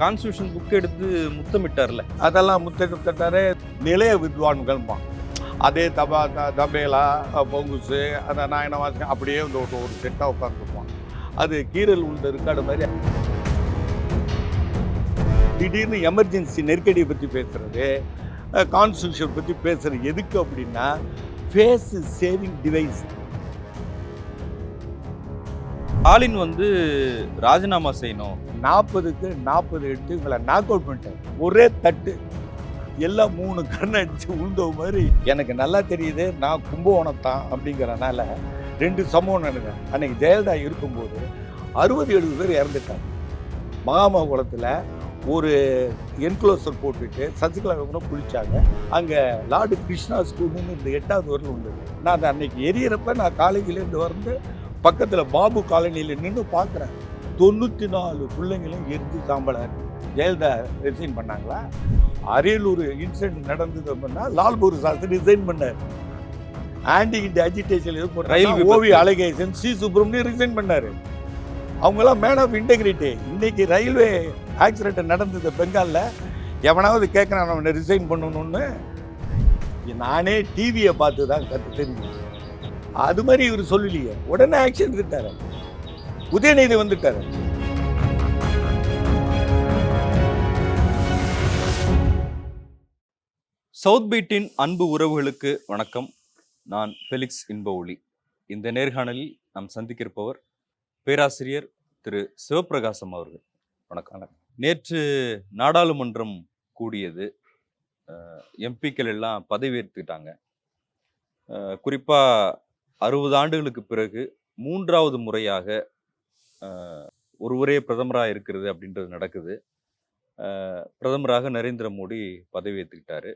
Constitution book எடுத்து முத்தமிட்டார்ல. அதெல்லாம் முத்தமிட்டாரு நிலைய வித்வான்கள்பான் அதே தபா தபேலா பொங்குசு அந்த நாயன வாசகம் அப்படியே வந்து ஒரு ஒரு செட்டாக உட்காந்துருப்பான் அது கீரல் உள்ள இருக்காடு மாதிரி. திடீர்னு எமர்ஜென்சி நெருக்கடியை பற்றி பேசுகிறது கான்ஸ்டியூஷன் பற்றி பேசுகிறது எதுக்கு அப்படின்னா ஃபேஸ் சேவிங் டிவைஸ் ஸ்டாலின் வந்து ராஜினாமா செய்யணும். நாற்பதுக்கு நாற்பது எடுத்து இவங்களை நாக் அவுட் பண்ணிட்டேன் ஒரே தட்டு. எல்லாம் மூணு கண் அடிச்சு உழுந்த மாதிரி. எனக்கு நல்லா தெரியுது நான் கும்பகோணம் தான் அப்படிங்கிறனால ரெண்டு சம்பவம் நடந்தது அன்னைக்கு ஜெயலலிதா இருக்கும்போது அறுபது எழுபது பேர் இறந்துட்டாங்க. மகாமகுளத்தில் ஒரு என்க்ளோசர் போட்டுட்டு சசிகலா கூட குளிச்சாங்க. அங்கே லார்டு கிருஷ்ணா ஸ்கூல்னு இந்த எட்டாவது வரல உண்டு நான் அதை அன்னைக்கு எரியறப்ப நான் காலேஜிலேருந்து வந்து பக்கத்தில் பாபு காலனியில் நின்று பார்க்குறேன் தொண்ணூற்றி நாலு பிள்ளைங்களும் எரிஞ்சு சாம்பலாக ஜெயலலிதா ரிசைன் பண்ணாங்களா? அரியலூர் இன்சிடென்ட் நடந்தது அப்படின்னா லால்பூர் சாஸ்திரி ரிசைன் பண்ணார். ஆன்டி இண்டி அஜிடேஷன் ரயில். OV Alagesan C Subramaniam resign பண்ணாரு. அவங்கெல்லாம் மேன் ஆஃப் இன்டெகிரிட்டி இன்னைக்கு ரயில்வே ஆக்சிடென்ட் நடந்தது பெங்காலில். எவனாவது கேட்குறான் அவனை ரிசைன் பண்ணணும்னு. நானே டிவியை பார்த்து தான் கற்று தெரிஞ்சு அது மாதிரி இவர் சொல்லலையே. உடனே ஆக்ஷன் எடுத்துட்டாரு. உதயநிதி வந்துட்டாரு. சவுத் பீட்டின் அன்பு உறவுகளுக்கு வணக்கம். நான் ஃபெலிக்ஸ் இன்ப ஒளி இந்த நேர்காணலில் நாம் சந்திக்கிருப்பவர் பேராசிரியர் திரு சிவப்பிரகாசம் அவர்கள். வணக்கம். நேற்று நாடாளுமன்றம் கூடியது எம்பிக்கள் எல்லாம் பதவியேற்றுக்கிட்டாங்க குறிப்பாக அறுபது ஆண்டுகளுக்கு பிறகு மூன்றாவது முறையாக ஒருவரே பிரதமராக இருக்கிறது அப்படின்றது நடக்குது. பிரதமராக நரேந்திர மோடி பதவியேற்றுக்கிட்டாரு.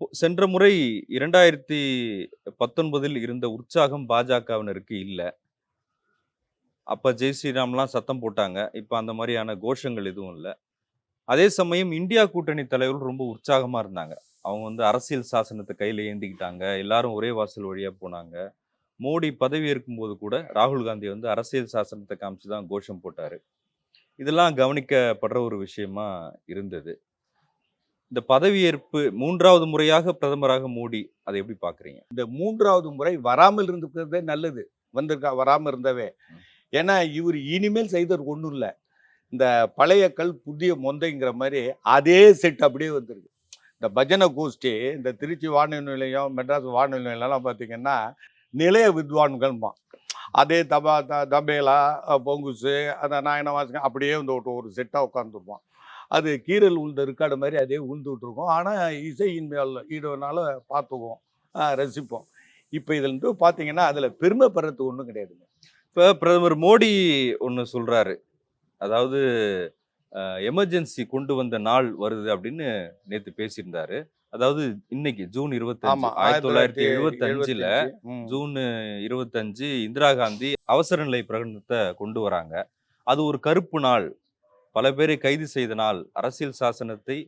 பொ- சென்ற முறை இரண்டாயிரத்தி பத்தொன்பதில் இருந்த உற்சாகம் பாஜகவினருக்கு இல்லை. அப்போ ஜெய் ஸ்ரீராம்லாம் சத்தம் போட்டாங்க. இப்போ அந்த மாதிரியான கோஷங்கள் எதுவும் இல்லை. அதே சமயம் இந்தியா கூட்டணி தலைவர்கள் ரொம்ப உற்சாகமாக இருந்தாங்க. அவங்க வந்து அரசியல் சாசனத்தை கையில் ஏந்திக்கிட்டாங்க. எல்லாரும் ஒரே வாசல் வழியாக போனாங்க. மோடி பதவி ஏற்கும்போது கூட ராகுல் காந்தி வந்து அரசியல் சாசனத்தை காமிச்சு தான் கோஷம் போட்டாரு. இதெல்லாம் கவனிக்கப்படுற ஒரு விஷயமா இருந்தது. இந்த பதவியேற்பு மூன்றாவது முறையாக பிரதமராக மோடி அதை எப்படி பாக்குறீங்க? இந்த மூன்றாவது முறை வராமல் இருந்துக்கிறதே நல்லது. வந்திருக்கா வராமல் இருந்தவே. ஏன்னா இவர் இனிமேல் செய்தது ஒன்றும் இல்லை. இந்த பழைய கல் புதிய மொந்தைங்கிற மாதிரி அதே செட் அப்படியே வந்திருக்கு. இந்த பஜனை கோஷ்டி இந்த திருச்சி வானொலி நிலையம் மெட்ராஸ் வானொலி நிலையம்லாம் பார்த்தீங்கன்னா நிலைய வித்வான்கள்மா. அதே தபா த தபேலா பொங்குசு அந்த நாயன வாசகம் அப்படியே வந்து ஒரு ஒரு செட்டாக உட்காந்துருப்போம் அது கீரல் உளுந்த இருக்காடு மாதிரி அதே உளுந்துட்டுருக்கோம் ஆனால் இசையின் மேல் ஈடுனால பார்த்துக்குவோம் ரசிப்போம். இப்போ இதில் இருந்து பார்த்தீங்கன்னா அதில் பெருமைப்படுறது ஒன்றும் கிடையாதுங்க. இப்போ பிரதமர் மோடி ஒன்று சொல்கிறாரு அதாவது எமர்ஜென்சி கொண்டு வந்த நாள் வருது அப்படின்னு நேற்று பேசியிருந்தாரு. அதாவது இன்னைக்கு ஜூன் இருபத்தி ஆயிரத்தி தொள்ளாயிரத்தி எழுபத்தி அஞ்சுல. ஜூன் இருபத்தஞ்சு இந்திரா காந்தி அவசர நிலை பிரகடனத்தை கொண்டு வராங்க. அது ஒரு கருப்பு நாள். பல பேரை கைது செய்த நாள் அரசியல் சாசனத்தை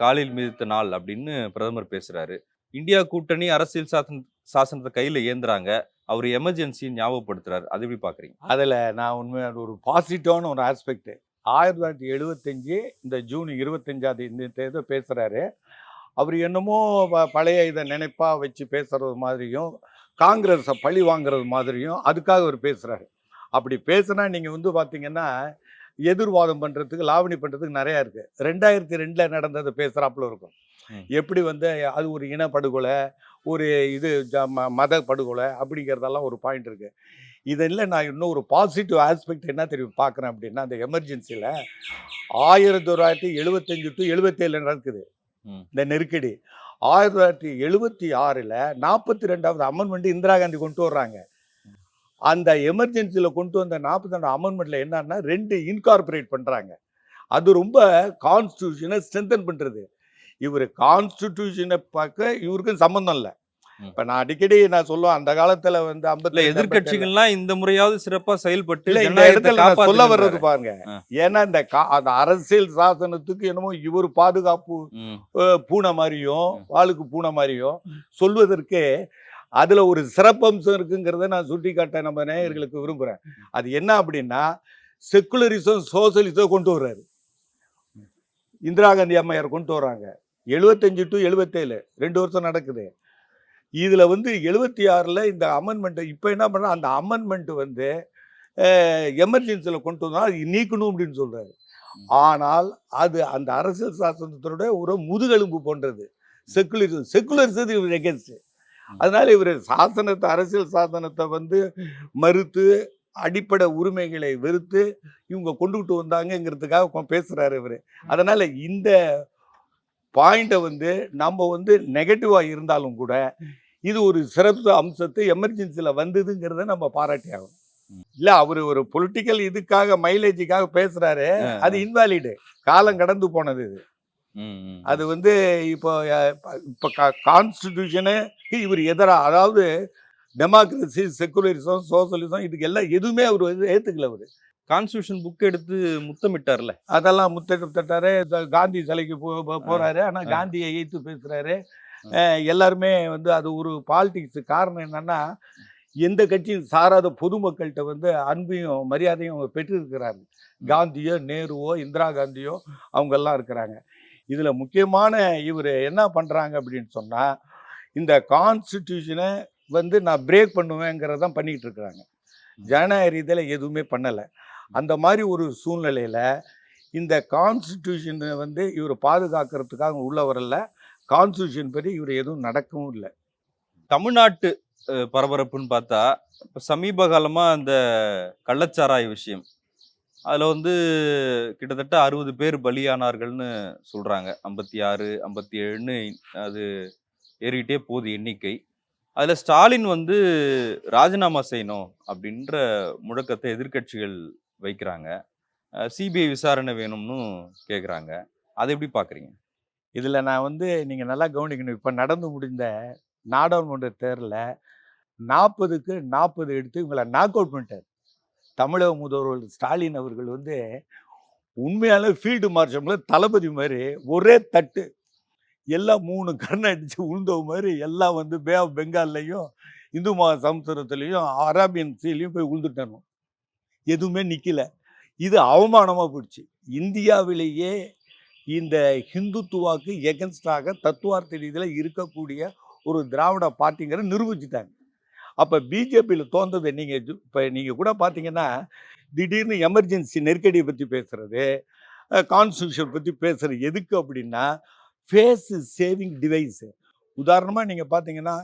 காலில் மிதித்த நாள் அப்படின்னு பிரதமர் பேசுறாரு. இந்தியா கூட்டணி அரசியல் சாசன சாசனத்தை கையில ஏந்துறாங்க. அவர் எமர்ஜென்சி ஞாபகப்படுத்துறாரு. அது எப்படி பாக்குறீங்க? அதில் நான் உண்மையான ஒரு பாசிட்டிவான ஒரு ஆஸ்பெக்ட் ஆயிரத்தி தொள்ளாயிரத்தி எழுபத்தஞ்சு இந்த ஜூன் இருபத்தஞ்சாவது இந்த தேதி பேசுகிறாரு அவர் என்னமோ பழைய இதை நினைப்பா வச்சு பேசுறது மாதிரியும் காங்கிரஸை பழி வாங்குறது மாதிரியும் அதுக்காக அவர் பேசுகிறாரு அப்படி பேசுனா நீங்கள் வந்து பார்த்தீங்கன்னா எதிர்வாதம் பண்ணுறதுக்கு லாவணி பண்ணுறதுக்கு நிறையா இருக்குது ரெண்டாயிரத்தி ரெண்டில் நடந்தது பேசுகிறாப்புல இருக்கும். எப்படி வந்து அது ஒரு இனப்படுகொலை ஒரு இது ஜ- ம- மத படுகொலை அப்படிங்கிறதெல்லாம் ஒரு பாயிண்ட் இருக்குது இதில் நான் இன்னும் ஒரு பாசிட்டிவ் ஆஸ்பெக்ட் என்ன தெரியும் பார்க்குறேன் அப்படின்னா அந்த எமர்ஜென்சியில் ஆயிரத்தி தொள்ளாயிரத்தி எழுபத்தஞ்சு டு எழுபத்தேழு நடக்குது. இந்த நெருக்கடி. ஆயிரத்தி தொள்ளாயிரத்தி எழுபத்தி ஆறில் நாற்பத்தி ரெண்டாவது அமெண்ட்மெண்ட் இந்திரா காந்தி கொண்டு வர்றாங்க. அந்த எமர்ஜென்சியில் கொண்டு வந்த நாற்பத்தி ரெண்டு அமெண்ட்மெண்ட்டில் என்னன்னா ரெண்டு இன்கார்பரேட் பண்ணுறாங்க அது ரொம்ப கான்ஸ்டியூஷனை ஸ்ட்ரென்தன் பண்ணுறது இவர் கான்ஸ்டியூஷனை பார்க்க இவருக்கும் சம்மந்தம் இல்லை. இப்போ நான் அடிக்கடி நான் சொல்லுவேன் அந்த காலத்தில் வந்து ஐம்பத்தி எதிர்கட்சிகள்லாம் இந்த முறையாவது சிறப்பா செயல்பட்டு இந்த இடத்துல சொல்ல வர்றது. பாருங்க. ஏன்னா இந்த அந்த அரசியல் சாசனத்துக்கு என்னமோ இவர் பாதுகாப்பு பூனை மாதிரியும். வாளுக்கு பூனை மாதிரியும் சொல்வதற்கு அதுல ஒரு சிறப்பம்சம் இருக்குங்கிறத நான் சுட்டி காட்ட நம்ம நேயர்களுக்கு விரும்புறேன். அது என்ன அப்படின்னா செக்குலரிசம் சோசலிசம் கொண்டு வர்றாரு. இந்திரா காந்தி அம்மையார் கொண்டு வராங்க எழுபத்தஞ்சு டு எழுபத்தேழு ரெண்டு வருஷம் நடக்குது. இதுல வந்து எழுபத்தி ஆறுல இந்த அமெண்ட்மெண்ட் இப்போ என்ன பண்றா அந்த அமெண்ட்மெண்ட் வந்து எமர்ஜென்சியில் கொண்டு வந்தா அது நீக்கணும் அப்படின்னு சொல்றாரு. ஆனால் அது அந்த அரசியல் சாசனத்தினுடைய ஒரு முதுகெலும்பு போன்றது. செக்குலரிசம் செக்குலரிசம் இவர் எகென்ஸ்ட் அதனால இவர் சாசனத்தை அரசியல் சாசனத்தை வந்து மறுத்து அடிப்படை உரிமைகளை வெறுத்து இவங்க கொண்டுகிட்டு வந்தாங்கங்கிறதுக்காக பேசுறாரு இவர். அதனால இந்த பாயிண்ட்டை வந்து நம்ம வந்து நெகட்டிவா இருந்தாலும் கூட இது ஒரு சிறப்பு அம்சத்தை எமர்ஜென்சில வந்ததுங்கிறத நம்ம பாராட்டி ஆகணும். இல்ல அவரு ஒரு பொலிட்டிக்கல் இதுக்காக மைலேஜுக்காக பேசுறாரு அது இன்வாலிடு காலம் கடந்து போனது இது. அது வந்து இப்போ இப்போ கான்ஸ்டிடியூஷனு இவர் எதிரா அதாவது டெமோக்ரஸி செக்குலரிசம் சோசலிசம் இதுக்கு எல்லாம் எதுவுமே அவர் ஏத்துக்கல அவர். கான்ஸ்டியூஷன் புக் எடுத்து முத்தமிட்டார்ல. அதெல்லாம் இந்த காந்தி சிலைக்கு போறாரு. ஆனா. காந்தியை எய்த்து பேசுறாரு. எல்லாருமே வந்து அது ஒரு பாலிடிக்ஸ் காரணம் என்னன்னா எந்த கட்சியும் சாராத பொதுமக்கள்கிட்ட வந்து அன்பையும் மரியாதையும் அவங்க பெற்றிருக்கிறாங்க காந்தியோ நேருவோ இந்திரா காந்தியோ அவங்க எல்லாம் இருக்கிறாங்க. இதுல முக்கியமான இவர் என்ன பண்றாங்க அப்படின்னு சொன்னா இந்த கான்ஸ்டிடியூஷனை வந்து நான் பிரேக் பண்ணுவேங்கிறதான் பண்ணிக்கிட்டு இருக்கிறாங்க. ஜனநாயக ரீதியில் எதுவுமே பண்ணலை. அந்த மாதிரி ஒரு சூழ்நிலையில் இந்த கான்ஸ்டியூஷனை வந்து இவர் பாதுகாக்கிறதுக்காக உள்ள வரல. கான்ஸ்டியூஷன் படி இவர் எதுவும் நடக்கவும் இல்லை. தமிழ்நாட்டு பரபரப்புன்னு பார்த்தா இப்போ சமீப காலமாக அந்த கள்ளச்சாராய விஷயம். அதில் வந்து கிட்டத்தட்ட அறுபது பேர் பலியானார்கள்னு சொல்கிறாங்க ஐம்பத்தி ஆறு ஐம்பத்தி ஏழுன்னு அது ஏறிக்கிட்டே போகுது எண்ணிக்கை. அதில் ஸ்டாலின் வந்து ராஜினாமா செய்யணும் அப்படின்ற முழக்கத்தை எதிர்க்கட்சிகள் வைக்கிறாங்க. சிபிஐ விசாரணை வேணும்னு கேட்குறாங்க அதை எப்படி பார்க்குறீங்க இதில் நான் வந்து நீங்கள் நல்லா கவனிக்கணும். இப்போ நடந்து முடிந்த நாடாளுமன்ற தேர்தலில் நாற்பதுக்கு நாற்பது எடுத்து இவங்களை நாக் அவுட் பண்ணிட்டார். தமிழக முதல்வர் ஸ்டாலின் அவர்கள் வந்து உண்மையான ஃபீல்டு மார்ஷம்ல தளபதி மாதிரி ஒரே தட்டு. எல்லாம் மூணு கண்ணை அடித்து உழுந்தவ மாதிரி எல்லாம் வந்து பே ஆஃப் பெங்கால்லையும் இந்து மகா சமுத்திரத்துலேயும் அரேபியன் சீலையும் போய் உழுந்துட்டணும் எதுவுமே நிற்கல இது அவமானமாக போயிடுச்சு. இந்தியாவிலேயே இந்த ஹிந்துத்துவாக்கு எகன்ஸ்டாக தத்துவார்த்த ரீதியில் இருக்கக்கூடிய ஒரு திராவிட பார்ட்டிங்கிற நிரூபிச்சுட்டாங்க. அப்போ பிஜேபியில் தோன்றது நீங்கள் இப்போ நீங்கள் கூட பார்த்தீங்கன்னா திடீர்னு எமர்ஜென்சி நெருக்கடியை பற்றி பேசுகிறது கான்ஸ்டியூஷன் பற்றி பேசுகிறது எதுக்கு அப்படின்னா ஃபேஸ் சேவிங் டிவைஸு உதாரணமாக நீங்கள் பார்த்தீங்கன்னா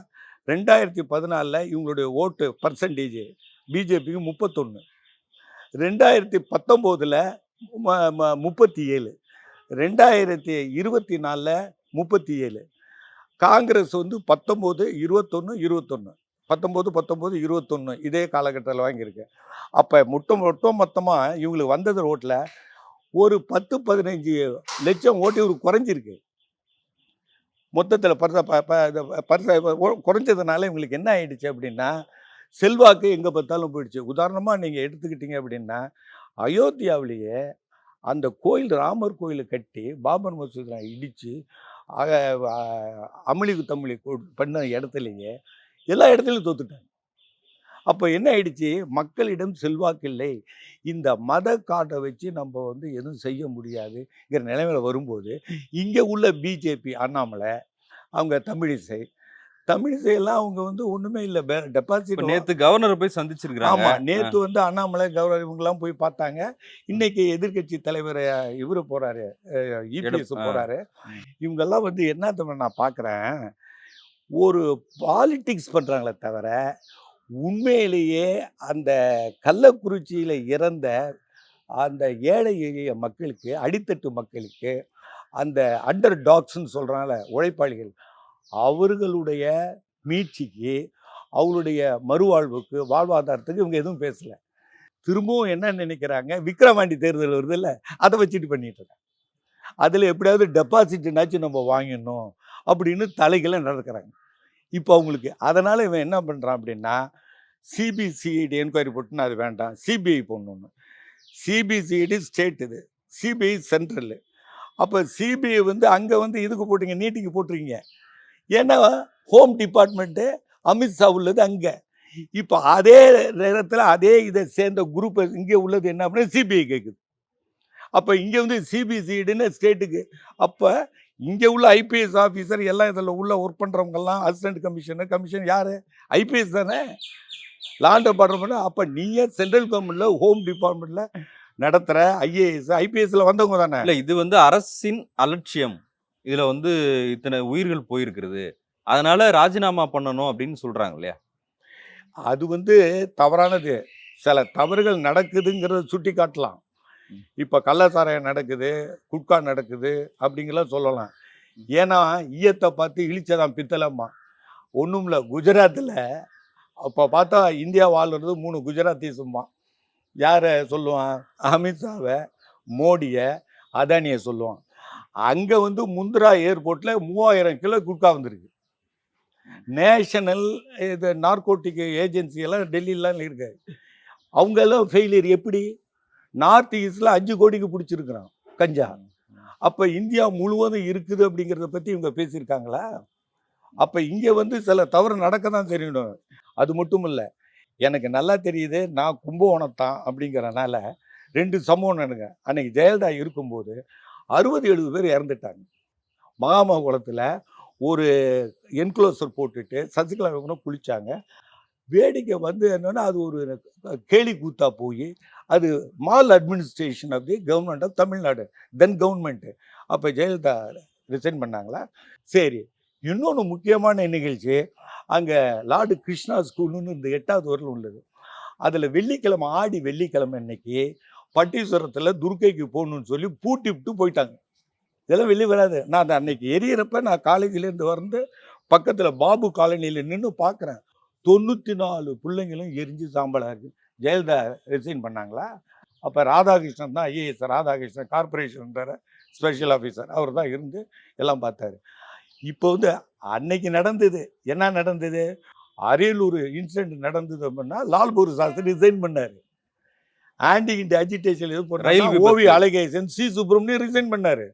ரெண்டாயிரத்தி பதினாலில் இவங்களுடைய ஓட்டு பர்சன்டேஜ் பிஜேபிக்கு முப்பத்தொன்று ரெண்டாயிரத்தி பத்தொம்போதில் முப்பத்தி ஏழு ரெண்டாயிரத்தி இருபத்தி நாலில் முப்பத்தி ஏழு காங்கிரஸ் வந்து பத்தொம்போது இருபத்தொன்று இருபத்தொன்று பத்தொம்போது பத்தொம்போது இருபத்தொன்று இதே காலகட்டத்தில் வாங்கியிருக்கு. அப்போ மொட்டம் மொத்தம் மொத்தமாக இவங்களுக்கு வந்தது ரோட்டில் ஒரு பத்து பதினஞ்சு லட்சம் ஓட்டு இவருக்கு குறைஞ்சிருக்கு. மொத்தத்தில் பரிசா ப ப குறைஞ்சதுனால இவங்களுக்கு என்ன ஆயிடுச்சு அப்படின்னா செல்வாக்கு எங்கே பார்த்தாலும் போயிடுச்சு. உதாரணமாக நீங்கள் எடுத்துக்கிட்டீங்க அப்படின்னா அயோத்தியாவிலேயே அந்த கோயில் ராமர் கோயிலை கட்டி பாபர் மசூதை இடித்து அமளிக்கு தமிழி பண்ண இடத்துலையே எல்லா இடத்துலையும் தோத்துட்டாங்க. அப்போ என்ன ஆயிடுச்சு? மக்களிடம் செல்வாக்கு இல்லை இந்த மத காட்டை வச்சு நம்ம வந்து எதுவும் செய்ய முடியாதுங்கிற நிலைமையில் வரும்போது இங்கே உள்ள பிஜேபி அண்ணாமலை அவங்க தமிழிசை தமிழிசை எல்லாம் அவங்க வந்து ஒன்றுமே இல்லை. டெபாசிட் நேத்து கவர்னரை போய் சந்திச்சிருக்காங்க ஆமா. நேத்து வந்து அண்ணாமலை கௌரவ இவங்கெல்லாம் போய் பார்த்தாங்க. இன்னைக்கு எதிர்க்கட்சி தலைவர் இவரு போறாரு. இபிஎஸ். போறாரு. ம். இவங்கெல்லாம் வந்து என்ன தவிர நான் பார்க்குறேன் ஒரு பாலிடிக்ஸ் பண்றாங்களே தவிர உண்மையிலேயே அந்த கள்ளக்குறிச்சியில இறந்த அந்த ஏழை எளிய மக்களுக்கு அடித்தட்டு மக்களுக்கு அந்த அண்டர் டாக்ஸ்ன்னு சொல்றாங்கல்ல உழைப்பாளிகள் அவர்களுடைய மீட்சிக்கு அவங்களுடைய மறுவாழ்வுக்கு வாழ்வாதாரத்துக்கு இவங்க எதுவும் பேசலை. திரும்பவும் என்ன நினைக்கிறாங்க? விக்ரவாண்டி தேர்தல் வருது இல்லை அதை வச்சுட்டு பண்ணிட்டு இருக்காங்க. அதில் எப்படியாவது டெபாசிட்னாச்சும் நம்ம வாங்கிடணும் அப்படின்னு தலைகளை நடக்கிறாங்க. இப்போ அவங்களுக்கு அதனால் இவன் என்ன பண்ணுறான் அப்படின்னா சிபிசிஐடி என்கொயரி போட்டுன்னு அது வேண்டாம் சிபிஐ போடணுன்னு சிபிசிஐடி ஸ்டேட் இது சிபிஐ சென்ட்ரல் அப்போ சிபிஐ வந்து அங்கே வந்து இதுக்கு போட்டீங்க நீட்டிக்கு போட்டிருக்கீங்க. ஏன்னா ஹோம் டிபார்ட்மெண்ட்டு அமித்ஷா உள்ளது அங்கே. இப்போ அதே நேரத்தில் அதே இதை சேர்ந்த குரூப் இங்கே உள்ளது என்ன அப்படின்னா சிபிஐ கேட்குது அப்போ இங்கே வந்து சிபிசிடுன்னு ஸ்டேட்டுக்கு அப்போ இங்கே உள்ள ஐபிஎஸ் ஆஃபீஸர் எல்லாம் இதில் உள்ள ஒர்க் பண்ணுறவங்கெல்லாம் அசிஸ்டன்ட் கமிஷனர் கமிஷன் யார்? ஐபிஎஸ் தானே? லாண்ட் டிபார்ட்மெண்ட் அப்போ நீங்கள் சென்ட்ரல் கவர்மெண்ட்டில் ஹோம் டிபார்ட்மெண்ட்டில் நடத்துகிற ஐஏஎஸ் ஐபிஎஸ்ல வந்தவங்க தானே? இல்லை இது வந்து அரசின் அலட்சியம். இதுல வந்து இத்தனை உயிர்கள் போயிருக்கிறது. அதனால ராஜினாமா பண்ணணும் அப்படின்னு சொல்றாங்க இல்லையா? அது வந்து தவறானது. சில தவறுகள் நடக்குதுங்கிறத சுட்டி காட்டலாம். இப்போ கள்ளசாராயம் நடக்குது குட்கா நடக்குது அப்படிங்கலாம் சொல்லலாம். ஏன்னா ஈயத்தை பார்த்து இழிச்சதான் பித்தளம்மா. ஒன்றும் இல்லை குஜராத்தில் அப்போ பார்த்தா இந்தியா வாழ்றது மூணு குஜராத்தீஸும்மா யாரை சொல்லுவான்? அமித்ஷாவை மோடியை அதானியை சொல்லுவான். அங்கே வந்து முந்திரா ஏர்போர்ட்டில் மூவாயிரம் கிலோ குட்கா வந்திருக்கு. நேஷனல் இது நார்கோட்டிக் ஏஜென்சி எல்லாம் டெல்லியிலாம் இருக்கு அவங்க எல்லாம் ஃபெயிலியர் எப்படி? நார்த் ஈஸ்டில் அஞ்சு கோடிக்கு பிடிச்சிருக்கிறான் கஞ்சா. அப்போ இந்தியா முழுவதும் இருக்குது அப்படிங்கிறத பற்றி இவங்க பேசியிருக்காங்களா? அப்போ இங்கே வந்து சில தவறு நடக்க தான் தெரியணும் அது மட்டும் இல்லை எனக்கு நல்லா தெரியுது நான் கும்பகோணத்தான் அப்படிங்கிறனால ரெண்டு சம்பவம் நடங்க அன்னைக்கு ஜெயலலிதா இருக்கும்போது அறுபது எழுபது பேர் இறந்துட்டாங்க. மகாமகுளத்தில் ஒரு என்க்ளோசர் போட்டுட்டு சசிகலா கூட குளிச்சாங்க. வேடிக்கை வந்து என்னென்னா அது ஒரு கேலி கூத்தா போய் அது maladministration of the government of Tamil Nadu then government அப்போ ஜெயலலிதா ரிசைன் பண்ணாங்களா? சரி. இன்னொன்று முக்கியமான நிகழ்ச்சி அங்கே லார்டு கிருஷ்ணா ஸ்கூல்னு இந்த எட்டாவது வரல உள்ளது. அதில் வெள்ளிக்கிழமை ஆடி வெள்ளிக்கிழமை இன்னைக்கு பட்டீஸ்வரத்தில் துர்க்கைக்கு போகணும்னு சொல்லி பூட்டி விட்டு போயிட்டாங்க. இதெல்லாம் வெளியே வராது. நான் அந்த அன்னைக்கு எரியறப்ப நான் காலேஜிலேருந்து வந்து பக்கத்தில் பாபு காலனியில் நின்று பார்க்குறேன் தொண்ணூற்றி நாலு பிள்ளைங்களும் எரிஞ்சு சாம்பலாக இருக்குது ஜெயலலிதா ரிசைன் பண்ணாங்களா? அப்போ ராதாகிருஷ்ணன் தான் ஐஏஎஸ் ராதாகிருஷ்ணன் கார்பரேஷன்ன்ற ஸ்பெஷல் ஆஃபீஸர் அவர் தான் இருந்து எல்லாம் பார்த்தாரு. இப்போ வந்து அன்னைக்கு நடந்தது. என்ன நடந்தது? அரியலூர் இன்சிடென்ட் நடந்தது அப்படின்னா லால்பூர் சாஸ்திரி ரிசைன் பண்ணார். ஆன்டி இன்டி அஜிடேஷன் பண்ண விபத்து. OV Alagesan C Subramaniam resign பண்ணாரு.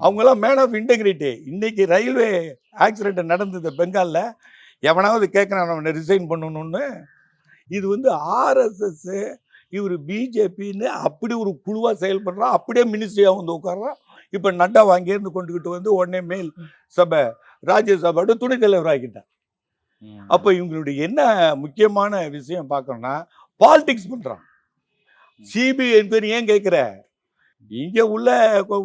அவங்கெல்லாம் மேன் ஆஃப் இன்டெகிரிட்டி இன்னைக்கு ரயில்வே ஆக்சிடென்ட் நடந்தது பெங்காலில். எவனாவது கேட்குறான் அவனை ரிசைன் பண்ணணும்னு. இது வந்து ஆர்எஸ்எஸ் இவர் பிஜேபின்னு அப்படி ஒரு குழுவாக செயல்படுறான் அப்படியே மினிஸ்ட்ரியாக வந்து உட்கார்றான் இப்போ நட்டா அங்கேருந்து கொண்டுக்கிட்டு வந்து உடனே மேல் சபை ராஜ்யசபாவோட துணைத் தலைவர் ஆக்கிட்டான் ம். அப்போ இவங்களுடைய என்ன முக்கியமான விஷயம் பார்க்கணும்னா பாலிடிக்ஸ் பண்ணுறான் சிபிஐ என்கொயரி ஏன் கேட்குற இங்கே உள்ள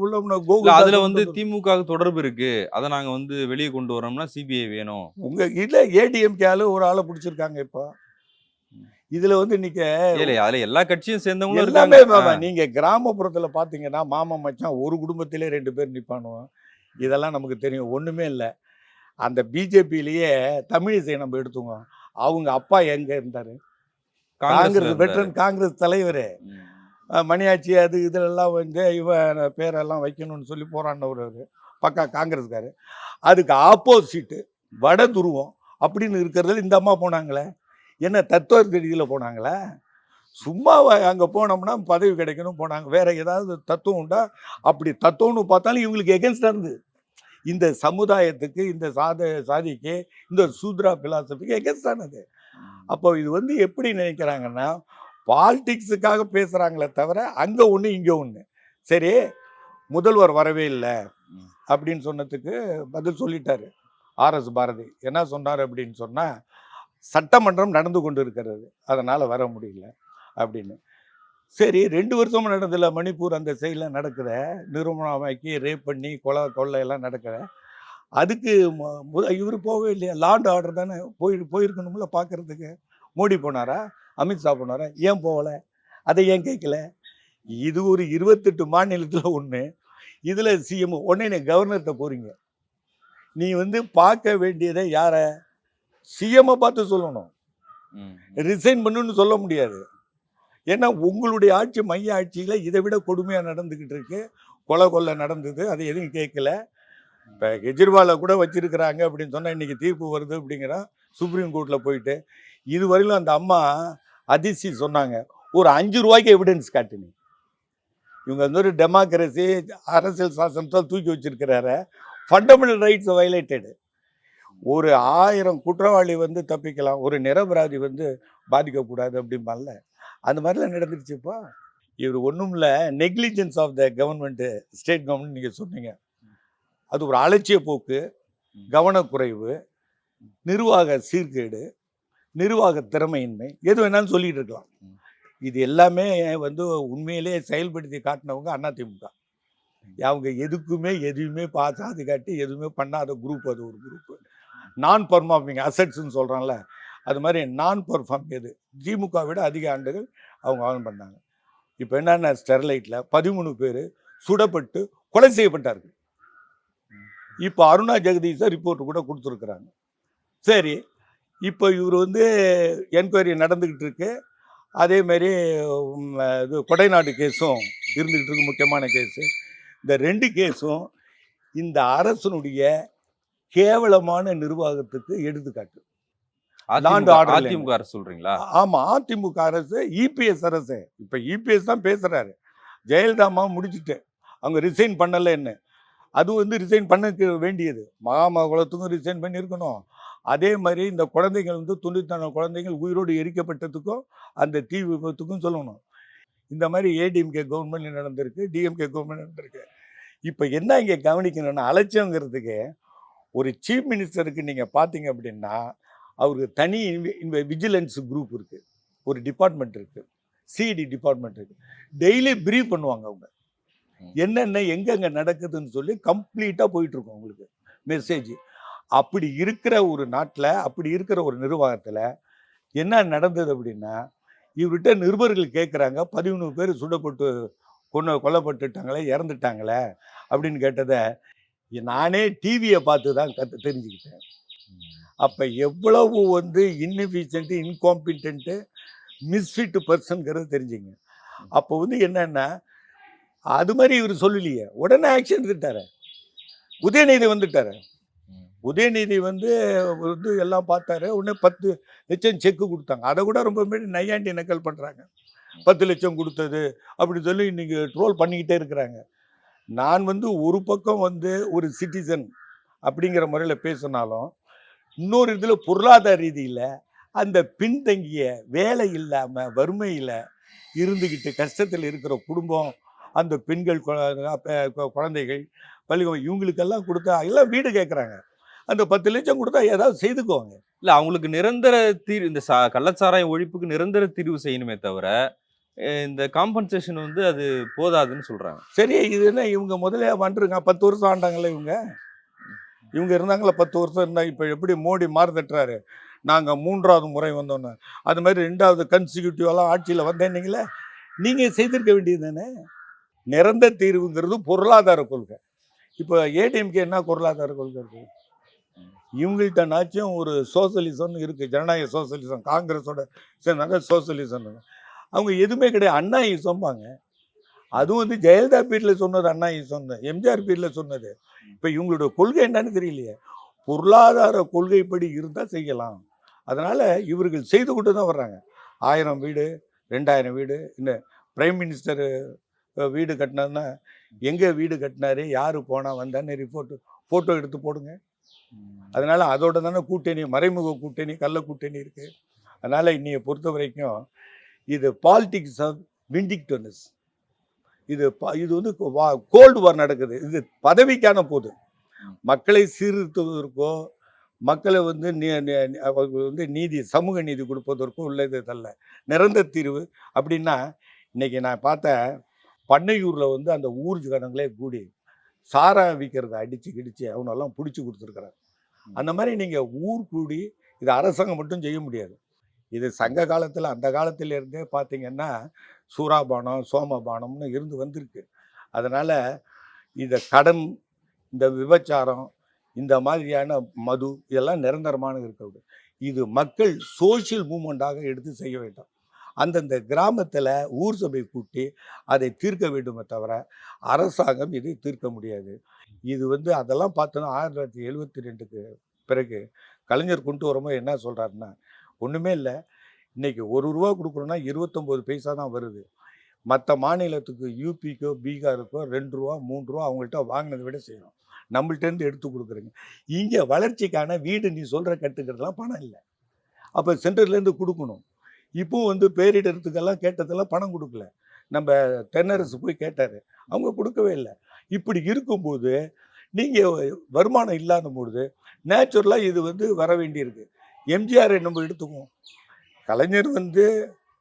உள்ள அதுல வந்து திமுக தொடர்பு இருக்கு. அதை நாங்க வந்து வெளியே கொண்டு வரோம்னா சிபிஐ வேணும். உங்க இல்ல ஏடிஎம்கே ஆளு ஒரு ஆளை பிடிச்சிருக்காங்க இப்போ. இதுல வந்து இல்லையா அதுல எல்லா கட்சியும் சேர்ந்தவங்களும் எல்லாமே நீங்க கிராமப்புறத்துல பாத்தீங்கன்னா மாமா மச்சான் ஒரு குடும்பத்திலே ரெண்டு பேர் நிப்பானுவோம் இதெல்லாம் நமக்கு தெரியும். ஒண்ணுமே இல்லை. அந்த பிஜேபியிலேயே தமிழிசை நம்ம எடுத்துங்க அவங்க அப்பா எங்க இருந்தாரு? காங்கிரஸ். வெட்டரன் காங்கிரஸ் தலைவர். ம். மணியாச்சி அது இதெல்லாம் வந்து இவன் பேரெல்லாம் வைக்கணும்னு சொல்லி போராடினவர் அவரு. பக்கா காங்கிரஸ்காரு. அதுக்கு ஆப்போசிட்டு வட துருவம் அப்படின்னு இருக்கிறதுல இந்த அம்மா போனாங்களே. என்ன தத்துவ ரீதியில் போனாங்களே? சும்மா அங்கே போனோம்னா பதவி கிடைக்கணும் போனாங்க. வேற ஏதாவது தத்துவம் உண்டா? அப்படி தத்துவம்னு பார்த்தாலும் இவங்களுக்கு எகென்ஸ்டாக இருந்து இந்த சமுதாயத்துக்கு இந்த சாத சாதிக்கு இந்த சூத்ரா பிலாசபிக்கு எகென்ஸ்டானது அப்போ இது வந்து எப்படி நினைக்கிறாங்கன்னா பாலிடிக்ஸுக்காக பேசுகிறாங்களே தவிர அங்கே ஒன்று இங்கே ஒன்று சரி முதல்வர் வரவே இல்லை அப்படின்னு சொன்னதுக்கு பதில் சொல்லிட்டாரு ஆர்எஸ் பாரதி. என்ன சொன்னார் அப்படின்னு சொன்னால் சட்டமன்றம் நடந்து கொண்டு இருக்கிறது அதனால் வர முடியல அப்படின்னு. சரி ரெண்டு வருஷமும் நடந்ததில்ல மணிப்பூர் அந்த சைடில் நடக்கிற நிறுவனமாக்கி ரேப் பண்ணி கொலை கொள்ளை எல்லாம் நடக்கிற அதுக்கு இவர் போகவே இல்லையா? லாண்ட் ஆர்டர் தானே போய் போயிருக்கணும்ல பார்க்கறதுக்கு மோடி போனாரா? அமித்ஷா போனாரா? ஏன் போகல? அதை ஏன் கேட்கல இது ஒரு இருபத்தெட்டு மாநிலத்தில் ஒன்று இதில் சிஎம் உடனே நீ கவர்னர்கிட்ட போகிறீங்க நீ வந்து பார்க்க வேண்டியதை யாரை? சிஎம்மை பார்த்து சொல்லணும். ரிசைன் பண்ணுன்னு சொல்ல முடியாது. ஏன்னா உங்களுடைய ஆட்சி மைய ஆட்சியில் இதை விட கொடுமையாக நடந்துக்கிட்டு இருக்கு. கொலை கொள்ளை நடந்தது அது எதுவும் கேட்கல இப்போ கெஜ்ரிவாலை கூட வச்சிருக்கிறாங்க அப்படின்னு சொன்னால் இன்றைக்கி தீர்ப்பு வருது அப்படிங்கிறா சுப்ரீம் கோர்ட்டில் போயிட்டு இதுவரையிலும் அந்த அம்மா அதிர்ச்சி சொன்னாங்க. ஒரு அஞ்சு ரூபாய்க்கு எவிடன்ஸ் காட்டுனீங்க இவங்க வந்து ஒரு டெமோக்ரஸி அரசியல் சாசனத்தால் தூக்கி வச்சிருக்கிறாரு. ஃபண்டமெண்டல் ரைட்ஸ் வயலேட்டடு ஒரு ஆயிரம் குற்றவாளி வந்து தப்பிக்கலாம் ஒரு நிரபராதி வந்து பாதிக்கக்கூடாது அப்படிம்பால அந்த மாதிரிலாம் நடந்துருச்சுப்பா இவர் ஒன்றும் இல்லை negligence of the government state government நீங்கள் சொன்னீங்க. அது ஒரு அலட்சிய போக்கு கவனக்குறைவு நிர்வாக சீர்கேடு நிர்வாக திறமையின்மை எது வேணாலும் சொல்லிட்டு இருக்கலாம். இது எல்லாமே வந்து உண்மையிலேயே செயல்படுத்தி காட்டினவங்க அதிமுக அவங்க எதுக்குமே எதுவுமே பாசாது காட்டி எதுவுமே பண்ணாத குரூப் அது ஒரு குரூப். நான் பர்ஃபார்மிங் அசட்ஸ்ன்னு சொல்கிறான்ல அது மாதிரி நான் பர்ஃபார்ம் எது? திமுக விட அதிக ஆண்டுகள் அவங்க ஆன் பண்ணாங்க. இப்போ என்னென்ன ஸ்டெர்லைட்டில் பதிமூணு பேர் சுடப்பட்டு கொலை செய்யப்பட்டார்கள். இப்போ அருணா ஜெகதீஷை ரிப்போர்ட் கூட கொடுத்துருக்குறாங்க. சரி இப்போ இவர் வந்து என்கொயரி நடந்துக்கிட்டு இருக்கு. அதே மாதிரி உம், இது கொடைநாடு கேஸும் இருந்துக்கிட்டு இருக்கு முக்கியமான கேஸு. இந்த ரெண்டு கேஸும் இந்த அரசனுடைய கேவலமான நிர்வாகத்துக்கு எடுத்துக்காட்டு. அதிமுக அரசு சொல்றீங்களா? ஆமா அதிமுக அரசு இபிஎஸ் அரசு. இப்ப இபிஎஸ் தான் பேசுறாரு. ஜெயலலிதா அம்மா முடிச்சுட்டு. அவங்க ரிசைன் பண்ணல என்ன அது வந்து ரிசைன் பண்ண வேண்டியது. மகாமகுலத்துக்கும் ரிசைன் பண்ணியிருக்கணும். அதே மாதிரி இந்த குழந்தைகள் வந்து தொண்ணூத்தான குழந்தைகள் உயிரோடு எரிக்கப்பட்டதுக்கும் அந்த தீ விபத்துக்கும் சொல்லணும். இந்த மாதிரி ஏடிஎம்கே கவர்மெண்ட் நடந்திருக்கு டிஎம்கே கவர்மெண்ட் நடந்திருக்கு. இப்போ என்ன இங்கே கவனிக்கணும்னா அலட்சியங்கிறதுக்கு ஒரு சீஃப் மினிஸ்டருக்கு நீங்கள் பார்த்தீங்க அப்படின்னா அவருக்கு தனி விஜிலன்ஸ் குரூப் இருக்குது ஒரு டிபார்ட்மெண்ட் இருக்குது சிடி டிபார்ட்மெண்ட் இருக்குது டெய்லி ப்ரீஃப் பண்ணுவாங்க அவங்க. என்னென்ன எங்கெங்கே நடக்குதுன்னு சொல்லி கம்ப்ளீட்டாக போயிட்டுருக்கும் உங்களுக்கு மெசேஜ் அப்படி இருக்கிற ஒரு நாட்டில் அப்படி இருக்கிற ஒரு நிர்வாகத்தில் என்ன நடந்தது அப்படின்னா இவர்கிட்ட நிருபர்கள் கேட்குறாங்க பதிமூணு பேர் சுடப்பட்டு கொண்டு கொல்லப்பட்டுட்டாங்களே இறந்துட்டாங்களே அப்படின்னு கேட்டதை நானே டிவியை பார்த்து தான் கற்று தெரிஞ்சுக்கிட்டேன். அப்போ எவ்வளவு வந்து இன்னிஃபிஷியன்ட்டு இன்காம்பிட்டன்ட்டு மிஸ்ஃபிட் பர்சன்கிறது தெரிஞ்சுங்க. அப்போ வந்து என்னென்னா அது மாதிரி இவர் சொல்லலையே. உடனே ஆக்ஷன் எடுத்துட்டாரு உதயநிதி வந்துட்டாரு. உதயநிதி வந்து வந்து எல்லாம் பார்த்தாரு. உடனே பத்து லட்சம் செக்கு கொடுத்தாங்க. அதை கூட ரொம்ப மாரி நையாண்டி நக்கல் பண்ணுறாங்க பத்து லட்சம் கொடுத்தது அப்படி சொல்லி இன்னைக்கு ட்ரோல் பண்ணிக்கிட்டே இருக்கிறாங்க. நான் வந்து ஒரு பக்கம் வந்து ஒரு சிட்டிசன் அப்படிங்கிற முறையில் பேசினாலும் இன்னொரு இதில் பொருளாதார ரீதியில் அந்த பின்தங்கிய வேலை இல்லாமல் வறுமையில் இருந்துக்கிட்டு கஷ்டத்தில் இருக்கிற குடும்பம் அந்த பெண்கள் குழந்தைகள் பள்ளிக்கூடம் இவங்களுக்கெல்லாம் கொடுத்தா எல்லாம் வீடு கேட்குறாங்க. அந்த பத்து லட்சம் கொடுத்தா ஏதாவது செய்துக்குவாங்க இல்ல அவங்களுக்கு நிரந்தர தீர்வு இந்த சா- கள்ளச்சாராய ஒழிப்புக்கு நிரந்தர தீர்வு செய்யணுமே தவிர இந்த காம்பன்சேஷன் வந்து அது போதாதுன்னு சொல்றாங்க. சரி இது என்ன இவங்க முதல்ல வந்துருங்க. பத்து வருஷம் ஆண்டாங்களே இவங்க? இவங்க இருந்தாங்களா பத்து வருஷம் இருந்தாங்க இப்போ எப்படி மோடி மாறு தட்டுறாரு நாங்கள் மூன்றாவது முறை வந்தோன்னு. அது மாதிரி ரெண்டாவது கன்சிக்யூட்டிவெல்லாம் ஆட்சியில் வந்தேன்னீங்களே நீங்கள் செய்திருக்க வேண்டியது தானே? நிரந்தர தீர்வுங்கிறது பொருளாதார கொள்கை. இப்போ ஏடிஎம்கே என்ன பொருளாதார கொள்கை இருக்குது இவங்கள்ட்ட நாச்சும் ஒரு சோசியலிசம் இருக்குது ஜனநாயக சோசலிசம் காங்கிரஸோட சேர்ந்தாங்க சோசலிசம் அவங்க எதுவுமே கிடையாது. அண்ணா சொம்பாங்க அதுவும் வந்து ஜெயலலிதா பீரியடில் சொன்னது அண்ணா சொன்னது எம்ஜிஆர் பீரியடில் சொன்னது. இப்போ இவங்களோட கொள்கை என்னன்னு தெரியலையே. பொருளாதார கொள்கைப்படி இருந்தால் செய்யலாம். அதனால் இவர்கள் செய்து கொண்டு தான் வர்றாங்க. ஆயிரம் வீடு ரெண்டாயிரம் வீடு இந்த பிரைம் மினிஸ்டர் வீடு கட்டினதுன்னா எங்கே வீடு கட்டினாரு யார் போனால் வந்தான்னு ரிப்போர்ட் ஃபோட்டோ எடுத்து போடுங்க. அதனால் அதோட தானே கூட்டணி மறைமுக கூட்டணி கள்ள கூட்டணி இருக்குது அதனால் இன்னைய பொறுத்த வரைக்கும் இது பாலிடிக்ஸ் ஆஃப் விண்டிக்டோனஸ் இது இது வந்து கோல்டு வார் நடக்குது. இது பதவிக்கான போது. மக்களை சீர்திருத்துவதற்கோ மக்களை வந்து வந்து நீதி சமூக நீதி கொடுப்பதற்கோ உள்ளது அல்ல நிரந்தர தீர்வு. அப்படின்னா இன்னைக்கு நான் பார்த்தேன் பண்ணையூரில் வந்து அந்த ஊர் ஜனங்களே கூடி சாரா விற்கிறத அடித்து கிடிச்சு அவனெல்லாம் பிடிச்சி கொடுத்துருக்குறாங்க அந்த மாதிரி நீங்கள் ஊர் கூடி இது அரசாங்கம் மட்டும் செய்ய முடியாது. இது சங்க காலத்தில் அந்த காலத்துல இருந்தே பார்த்தீங்கன்னா சூறாபானம் சோமபானம்னு இருந்து வந்திருக்கு. அதனால் இந்த கடன் இந்த விபச்சாரம் இந்த மாதிரியான மது இதெல்லாம் நிரந்தரமான இருக்கிறது இது மக்கள் சோஷியல் மூமெண்ட்டாக எடுத்து செய்ய வேண்டும். அந்தந்த கிராமத்தில் ஊர் சபை கூட்டி அதை தீர்க்க வேண்டுமே தவிர அரசாங்கம் இதை தீர்க்க முடியாது. இது வந்து அதெல்லாம் பார்த்தோன்னா ஆயிரத்தி தொள்ளாயிரத்தி எழுபத்தி ரெண்டுக்கு பிறகு கலைஞர் கொண்டு வரும்போது என்ன சொல்கிறாருன்னா ஒன்றுமே இல்லை. இன்றைக்கி ஒரு ரூபா கொடுக்குறோன்னா இருபத்தொம்போது பைசா தான் வருது. மற்ற மாநிலத்துக்கு யூபிக்கோ பீகாருக்கோ ரெண்டு ரூபா மூணு ரூபா அவங்கள்ட்ட வாங்கினதை விட செய்யணும். நம்மள்ட்டேருந்து எடுத்து கொடுக்குறீங்க. இங்கே வளர்ச்சிக்கான வீடு நீ சொல்கிற கட்டுக்கிறதுலாம் பணம் இல்லை. அப்போ சென்ட்ரல்லேருந்து கொடுக்கணும். இப்போ வந்து பேரிடத்துக்கெல்லாம் கேட்டதெல்லாம் பணம் கொடுக்கல. நம்ம தென்னரசு போய் கேட்டார். அவங்க கொடுக்கவே இல்லை. இப்படி இருக்கும்போது நீங்கள் வருமானம் இல்லாத பொழுது நேச்சுரலாக இது வந்து வர வேண்டியிருக்கு. எம்ஜிஆரை நம்ம எடுத்துக்குவோம்? கலைஞர் வந்து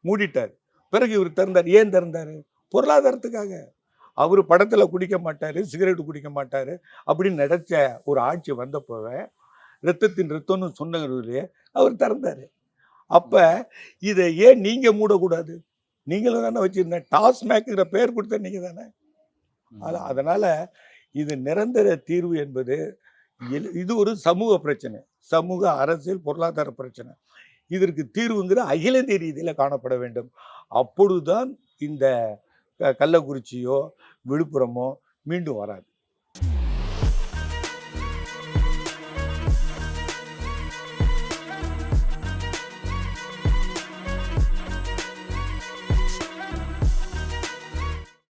மூடிட்டார். பிறகு இவர் திறந்தார். ஏன் திறந்தார்? பொருளாதாரத்துக்காக. அவர் படத்தில் குடிக்க மாட்டார் சிகரெட் குடிக்க மாட்டார் அப்படின்னு நினச்ச ஒரு ஆட்சி வந்தப்போவே ரத்தத்தின் ரத்தம்னு சொன்னதுலேயே அவர் திறந்தார். அப்போ இதை ஏன் நீங்கள் மூடக்கூடாது? நீங்களும் தானே வச்சுருந்தேன். டாஸ்மேக்குங்கிற பேர் கொடுத்த நீங்கள் தானே. அது அதனால் இது நிரந்தர தீர்வு என்பது இது ஒரு சமூக பிரச்சனை. சமூக அரசியல் பொருளாதார பிரச்சனை. இதற்கு தீர்வுங்கிற அகில இந்திய ரீதியில் காணப்பட வேண்டும். அப்பொழுதுதான் இந்த கள்ளக்குறிச்சியோ விழுப்புரமோ மீண்டும் வராது.